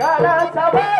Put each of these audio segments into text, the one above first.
काला सवा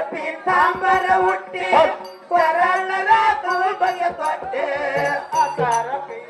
கருப்பின் தாம்பர உட்டு கரளதா தூபய தொட்டு. கரப்பின்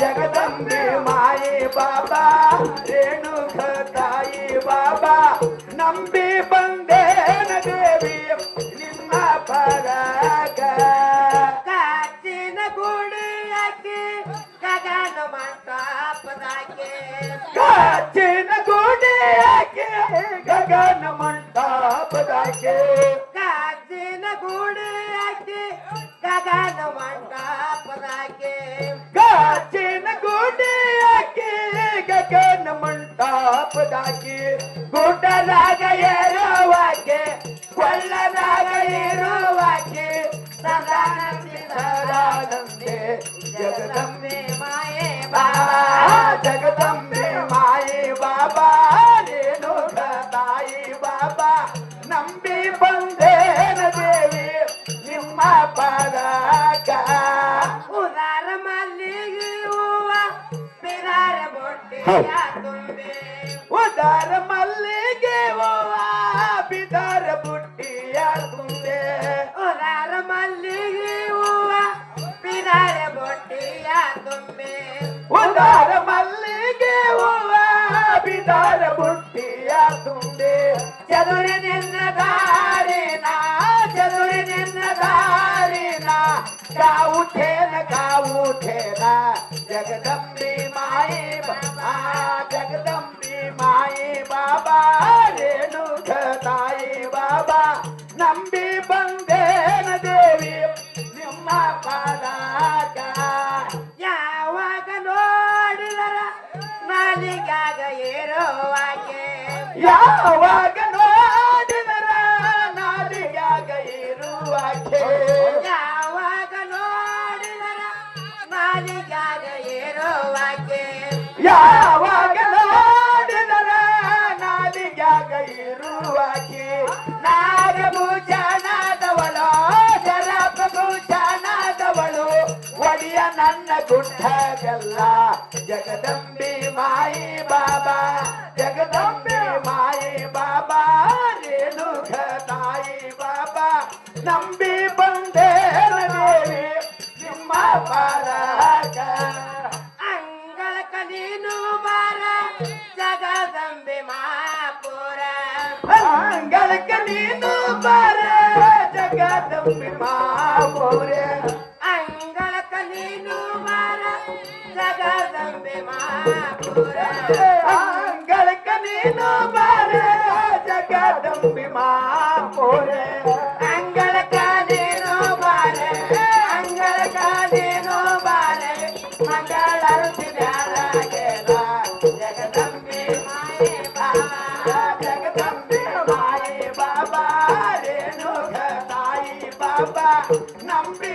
ಜಗದಂಬೆ ಮಾಯಿ ಬಾಬಾ ರೇಣುಕ ತಾಯಿ ಬಾಬಾ ನಂಬಿ ಬಂದೇನ ದೇವಿ ನಿಮ್ಮ ಪರಗ ಕಾಚಿನ ಗುಡಿಯಾಕಿ ಗಗನ ಮಂಟಪದಾಗೆ ಹಾಕಿ ಗುಡ್ಡದಾಗ ಏರುವಾಕೆ ಕೊಳ್ಳದಾಗ ಇರುವಾಕೆ ಸದಾನಂದಿ ಸದಾನಂದೆ ಜಗದಂಬೆ ಮಾಯೆ ಬಾಬಾ ಜಗದಂಬೆ ಮಾಯೆ ಬಾಬಾ ನೀನು ತಾಯಿ ಬಾಬಾ ನಂಬಿ ಬಂದೇನ ದೇವಿ ನಿಮ್ಮ ಪದಕ ಉದಾರ ಮಲ್ಲಿಗೆ ಹೂವ ಪಿರಾರ ಬೊಟ್ಟೆ ಅವಾಗ ನೋಡಿದರ ಇರುವಾಕೆ ಯಾವಾಗ ನೋಡಿದರ ಇರುವಾಕೆ ಯಾವಾಗ ನೋಡಿದರ ಇರುವಾಕೆ ನಾಗ ಭೂಜನಾದವಳು ಜಲಪ ಒಡಿಯ ನನ್ನ ಗುಂಡಗಲ್ಲ ಜಗದಂಬಿ ಮಾಯಿ ಬಾಬಾ ಜಗದಂಬಿ ನಂಬಿ ಬಂದೇನ ದೇವಿ ನಿಮ್ಮ ಪಾರಕ ಅಂಗಳಕ ನೀನು ಬಾರ ಜಗದಂಬೆ ಮಾಪುರ ಅಂಗಳಕ್ಕೆ ನೀನು ಬಾರ ಜಗದಂಬಿ ಮಾಪೋರೆ ಅಂಗಳಕ ನೀನು ಬಾರ ಜಗದಂಬೆ ಮಾಪುರ ನಂಬಿ